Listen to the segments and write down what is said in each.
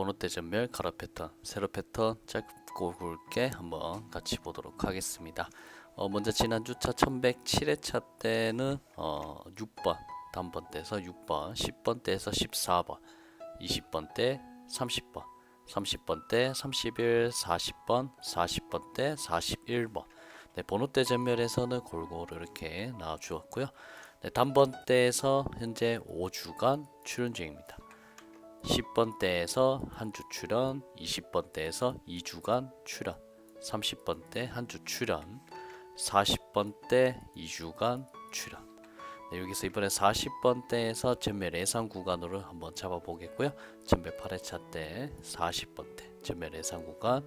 번호대 전멸 가로 패턴 세로 패턴 짧고 굵게 한번 같이 보도록 하겠습니다. 어, 먼저 지난 주차 1107회차 때는 어, 6번 단번대에서 6번 10번대에서 14번 20번대 30번 30번대 31 40번 40번대 41번 네, 번호대 전멸에서는 골고루 이렇게 나와 주었고요. 네, 단번대에서 현재 5주간 출연 중입니다. 10번대에서 한 주 출연, 20번대에서 2주간 출연, 30번대 한 주 출연, 40번대 2주간 출연. 네, 여기서 이번에 40번대에서 전멸 예상 구간으로 한번 잡아 보겠고요. 전멸 8회차 때 40번대 전멸 예상 구간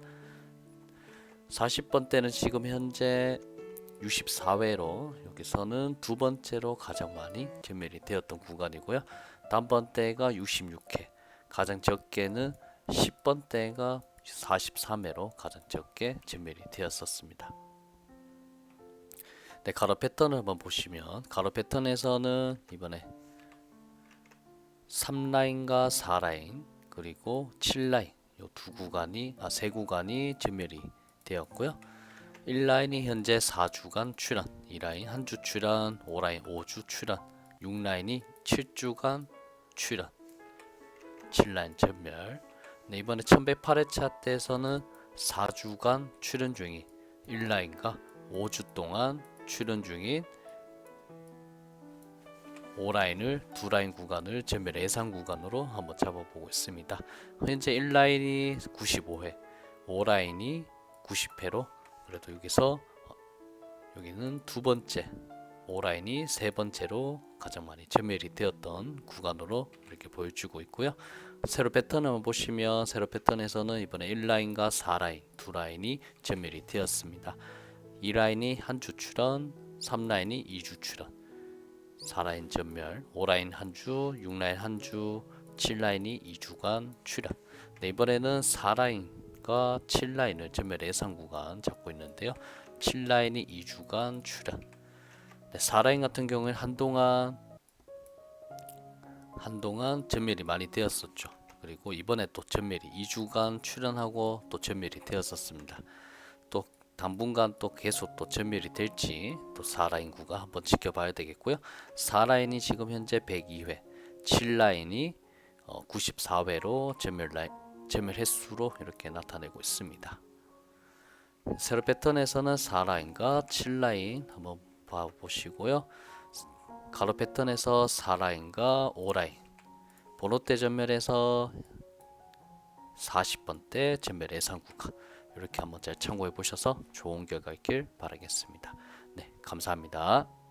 40번대는 지금 현재 64회로 여기서는 두 번째로 가장 많이 전멸이 되었던 구간이고요. 단번대가 66회, 가장 적게는 10번대가 43회로 가장 적게 전멸이 되었었습니다. 네, 가로 패턴을 한번 보시면 가로 패턴에서는 이번에 3라인과 4라인 그리고 7라인 요 두 구간이 아 세 구간이 전멸이 되었고요. 1라인이 현재 4주간 출연, 2라인 한주 출연, 5라인 5주 출연, 6라인이 7주간 출연, 7라인 전멸. 네, 이번에 1108회차 때에서는 4주간 출연 중인 1라인과 5주 동안 출연 중인 5라인을 두 라인 구간을 전멸 예상 구간으로 한번 잡아보고 있습니다. 현재 1라인이 95회, 5라인이 90회로 그래도 여기서 어, 여기는 두 번째 5라인이 세 번째로 가장 많이 전멸이 되었던 구간으로 이렇게 보여주고 있고요. 세로 패턴을 보시면 세로 패턴에서는 이번에 1라인과 4라인 두 라인이 전멸이 되었습니다. 2라인이 한 주 출연, 3라인이 2주 출연, 4라인 전멸, 5라인 한 주, 6라인 한 주, 7라인이 2주간 출연. 네, 이번에는 4라인과 7라인을 전멸 예상 구간 잡고 있는데요. 7라인이 2주간 출연. 네, 4라인 같은 경우에는 한동안 한동안 전멸이 많이 되었었죠. 그리고 이번에 또 전멸이 2주간 출연하고 또 전멸이 되었었습니다. 또 당분간 또 계속 또 전멸이 될지 또 4라인 구가 한번 지켜봐야 되겠고요. 4라인이 지금 현재 102회, 7라인이 어, 94회로 전멸 라인, 전멸 횟수로 이렇게 나타내고 있습니다. 세로 패턴에서는 4라인과 7라인 한번 봐보시고요. 가로 패턴에서 4라인과 5라인 번호대 전멸에서 40번대 전멸 예상 구간 이렇게 한번 잘 참고해 보셔서 좋은 결과 있길 바라겠습니다. 네, 감사합니다.